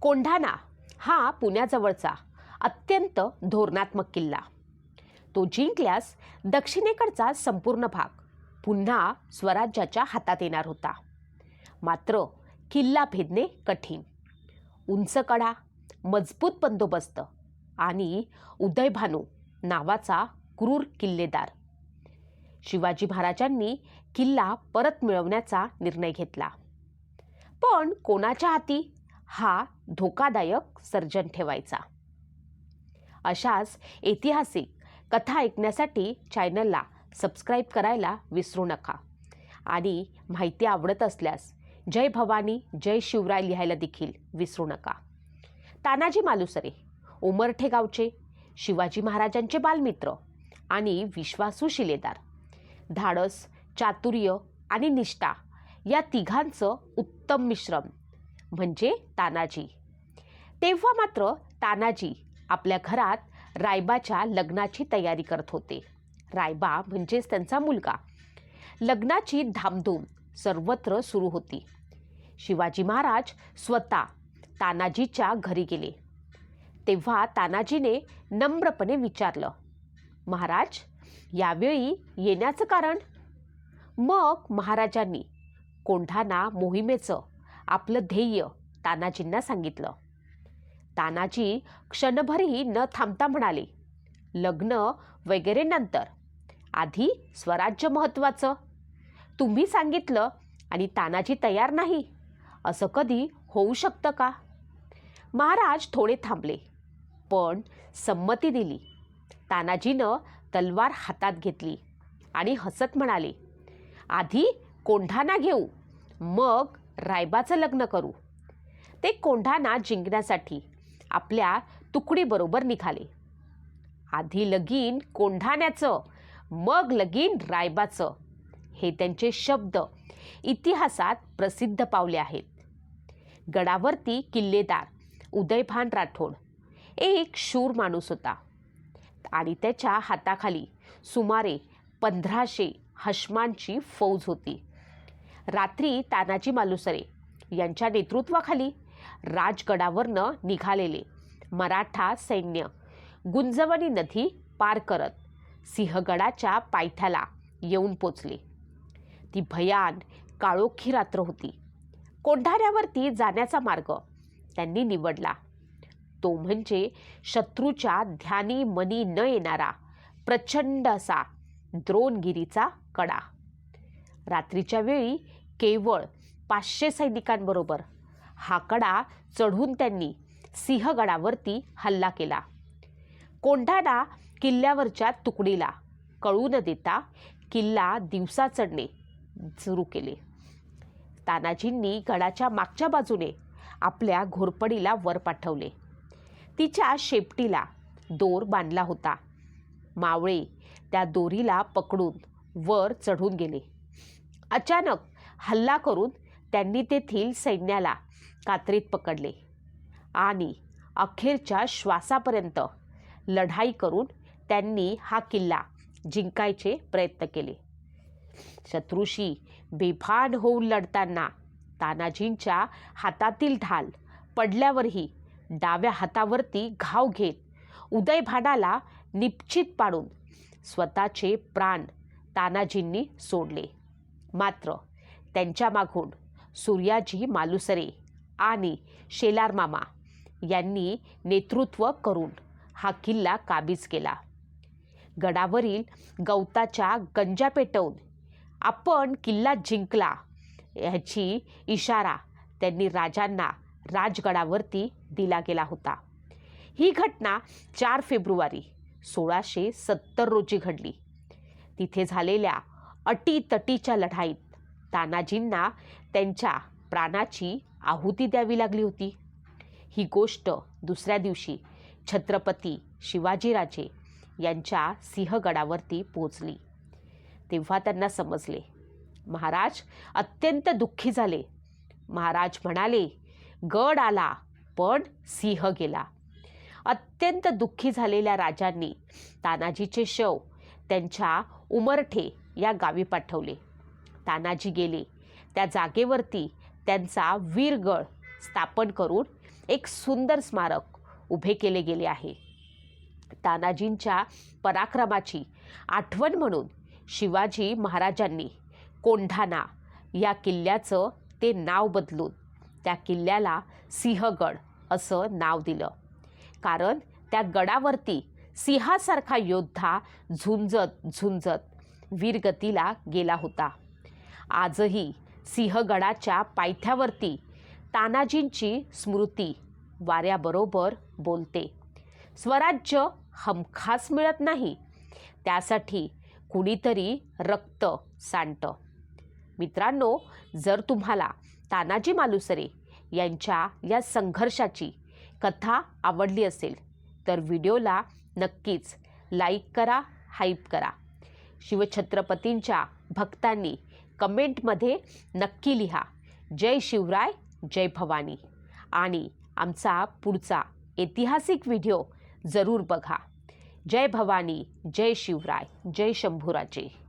कोंढाणा हा पुण्याजवळचा अत्यंत धोरणात्मक किल्ला. तो जिंकल्यास दक्षिणेकडचा संपूर्ण भाग पुन्हा स्वराज्याच्या हातात येणार होता. मात्र किल्ला भेदणे कठीण. उंच कडा मजबूत बंदोबस्त आणि उदयभानू नावाचा क्रूर किल्लेदार. शिवाजी महाराजांनी किल्ला परत मिळवण्याचा निर्णय घेतला. पण कोणाच्या हाती? हा धोकादायक सर्जन ठेवायचा. अशाच ऐतिहासिक कथा ऐकण्यासाठी चॅनलला सबस्क्राईब करायला विसरू नका. आणि माहिती आवडत असल्यास जय भवानी जय शिवराय लिहायला देखील विसरू नका. तानाजी मालुसरे उमरठे गावचे शिवाजी महाराजांचे बालमित्र आणि विश्वासू शिलेदार धाडस चातुर्य आणि निष्ठा या तिघांचं उत्तम मिश्रण म्हणजे तानाजी. तेव्हा मात्र तानाजी आपल्या घरात रायबाच्या लग्नाची तयारी करत होते. रायबा म्हणजेच त्यांचा मुलगा. लग्नाची धामधूम सर्वत्र सुरू होती. शिवाजी महाराज स्वतः तानाजीच्या घरी गेले. तेव्हा तानाजीने नम्रपणे विचारलं महाराज यावेळी येण्याचं कारण? मग महाराजांनी कोंढाणा मोहिमेचं आपलं ध्येय तानाजींना सांगितलं. तानाजी क्षणभरही न थांबता म्हणाले लग्न वगैरे नंतर. आधी स्वराज्य महत्त्वाचं. तुम्ही सांगितलं आणि तानाजी तयार नाही. असं कधी होऊ शकतं का? महाराज थोडे थांबले पण संमती दिली. तानाजीनं तलवार हातात घेतली आणि हसत म्हणाले आधी कोंढाना घेऊ. मग रायबाचं लग्न करू. ते कोंढाणा जिंकण्यासाठी आपल्या तुकडीबरोबर निघाले. आधी लगीन कोंढाण्याचं मग लगीन रायबाचं. हे त्यांचे शब्द इतिहासात प्रसिद्ध पावले आहेत. गडावरती किल्लेदार उदयभान राठोड एक शूर माणूस होता आणि त्याच्या हाताखाली सुमारे पंधराशे हशमांची फौज होती. रात्री तानाजी मालुसरे यांच्या नेतृत्वाखाली राजगडावरनं निघालेले मराठा सैन्य गुंजवणी नदी पार करत सिंहगडाच्या पायथ्याला येऊन पोचले. ती भयान काळोखी रात्र होती. कोंढाऱ्यावरती जाण्याचा मार्ग त्यांनी निवडला. तो म्हणजे शत्रूच्या ध्यानी मनी न येणारा प्रचंड असा द्रोणगिरीचा कडा. रात्रीच्या वेळी केवळ पाचशे सैनिकांबरोबर हा कडा चढून त्यांनी सिंहगडावरती हल्ला केला. कोंढाणा किल्ल्यावरच्या तुकडीला कळू न देता किल्ला दिवसा चढणे सुरू केले. तानाजींनी गडाच्या मागच्या बाजूने आपल्या घोरपडीला वर पाठवले. तिच्या शेपटीला दोर बांधला होता. मावळे त्या दोरीला पकडून वर चढून गेले. अचानक हल्ला करून त्यांनी तेथील सैन्याला कात्रीत पकडले आणि अखेरच्या श्वासापर्यंत लढाई करून त्यांनी हा किल्ला जिंकायचे प्रयत्न केले. शत्रूशी बेभान होऊन लढताना तानाजींच्या हातातील ढाल पडल्यावरही डाव्या हातावरती घाव घेत उदयभानाला निश्चित पाडून स्वतःचे प्राण तानाजींनी सोडले. मात्र त्यांच्या मागून सूर्याजी मालुसरे आणि शेलार मामा यांनी नेतृत्व करून हा किल्ला काबीज केला. गडावरील गवताच्या गंजा पेटवून आपण किल्ला जिंकला ह्याची इशारा त्यांनी राजांना राजगडावरती दिला गेला होता. ही घटना चार फेब्रुवारी सोळाशे सत्तर रोजी घडली. तिथे झालेल्या अटीतटीच्या लढाईत. तानाजींना त्यांच्या प्राणाची आहुती द्यावी लागली होती. ही गोष्ट दुसऱ्या दिवशी छत्रपती शिवाजीराजे यांच्या सिंहगडावरती पोचली तेव्हा त्यांना समजले महाराज अत्यंत दुःखी झाले. महाराज म्हणाले गड आला पण सिंह गेला. अत्यंत दुःखी झालेल्या राजांनी तानाजीचे शव त्यांच्या उमरठे या गावी पाठवले. तानाजी गेले. त्या जागेवरती त्यांचा वीरगड स्थापन करून एक सुंदर स्मारक उभे केले गेले आहे. तानाजींच्या पराक्रमाची आठवण म्हणून शिवाजी महाराजांनी कोंढाणा या किल्ल्याचं ते नाव बदलून त्या किल्ल्याला सिंहगड असं नाव दिलं. कारण त्या गडावरती सिंहासारखा योद्धा झुंजत झुंजत वीरगतीला गेला होता. आजही सिंहगडाच्या पायथ्यावरती तानाजींची स्मृती वाऱ्याबरोबर बोलते. स्वराज्य हमखास मिळत नाही. त्यासाठी कुणीतरी रक्त सांडतं. मित्रांनो जर तुम्हाला तानाजी मालुसरे यांच्या या संघर्षाची कथा आवडली असेल तर व्हिडिओला नक्कीच लाईक करा हाईप करा. शिवछत्रपतींच्या भक्तांनी कमेंटमध्ये नक्की लिहा. जय शिवराय जय भवानी. आणि आमचा पुढचा ऐतिहासिक व्हिडिओ जरूर बघा. जय भवानी जय शिवराय जय शंभूराजे.